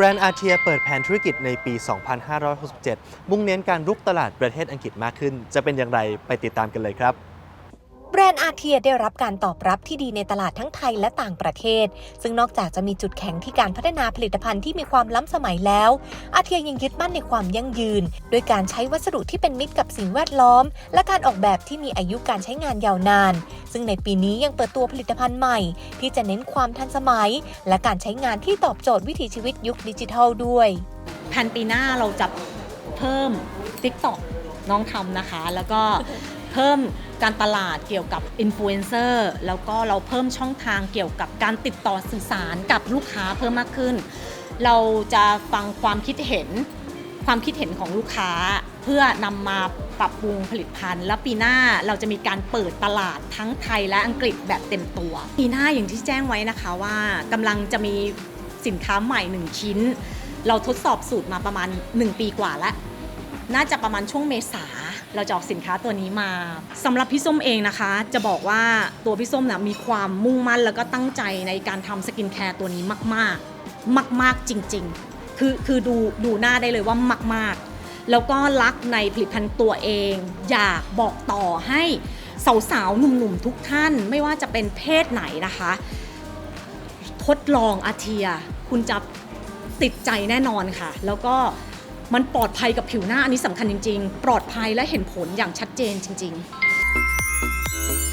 แบรนด์อาเทียเปิดแผนธุรกิจในปี 2567 มุ่งเน้นการรุกตลาดประเทศอังกฤษมากขึ้น จะเป็นอย่างไรไปติดตามกันเลยครับ แบรนด์อาเทียได้รับการตอบรับที่ดีในตลาดทั้งไทยและต่างประเทศ ซึ่งนอกจากจะมีจุดแข็งที่การพัฒนาผลิตภัณฑ์ที่มีความล้ำสมัยแล้ว อาเทียยังยึดมั่นในความยั่งยืน โดยการใช้วัสดุที่เป็นมิตรกับสิ่งแวดล้อม และการออกแบบที่มีอายุการใช้งานยาวนาน ซึ่งในปีนี้ยังเปิดตัวผลิตภัณฑ์ใหม่ ที่จะเน้นความทันสมัย และการใช้งานที่ตอบโจทย์วิถีชีวิตยุคดิจิทัลด้วยแผนปีหน้าเราจะเพิ่ม TikTok น้องทำนะคะ แล้วก็เพิ่ม การตลาดเกี่ยวกับอินฟลูเอนเซอร์แล้วก็เราเพิ่มช่องทางเกี่ยวกับการติดต่อสื่อสารกับลูกค้าเพิ่มมากขึ้น เราจะฟังความคิดเห็นความคิดเห็นของลูกค้า เพื่อนำมาปรับปรุงผลิตภัณฑ์ แล้วปีหน้าเราจะมีการเปิดตลาดทั้งไทยและอังกฤษแบบเต็มตัว ปีหน้าอย่างที่แจ้งไว้นะคะว่ากำลังจะมีสินค้าใหม่1ชิ้น เราทดสอบสูตรมาประมาณ 1 ปีกว่าแล้ว น่าจะประมาณช่วงเมษาเราจะออกสินค้าตัวนี้มาสำหรับพี่ส้มเองนะคะ จะบอกว่าตัวพี่ส้มนะมีความมุ่งมั่นแล้วก็ตั้งใจในการทำสกินแคร์ตัวนี้มาก ๆ มาก ๆ จริง ๆ คือคือดูดูหน้าได้เลยว่ามาก ๆ แล้วก็รักในผลิตภัณฑ์ตัวเอง อยากบอกต่อให้สาวๆหนุ่มๆทุกท่าน ไม่ว่าจะเป็นเพศไหนนะคะ ทดลองอาเทีย คุณจะติดใจแน่นอนค่ะ แล้วก็ มันปลอดภัยกับผิวหน้าอันนี้สำคัญจริง ๆ ปลอดภัยและเห็นผลอย่างชัดเจนจริง ๆ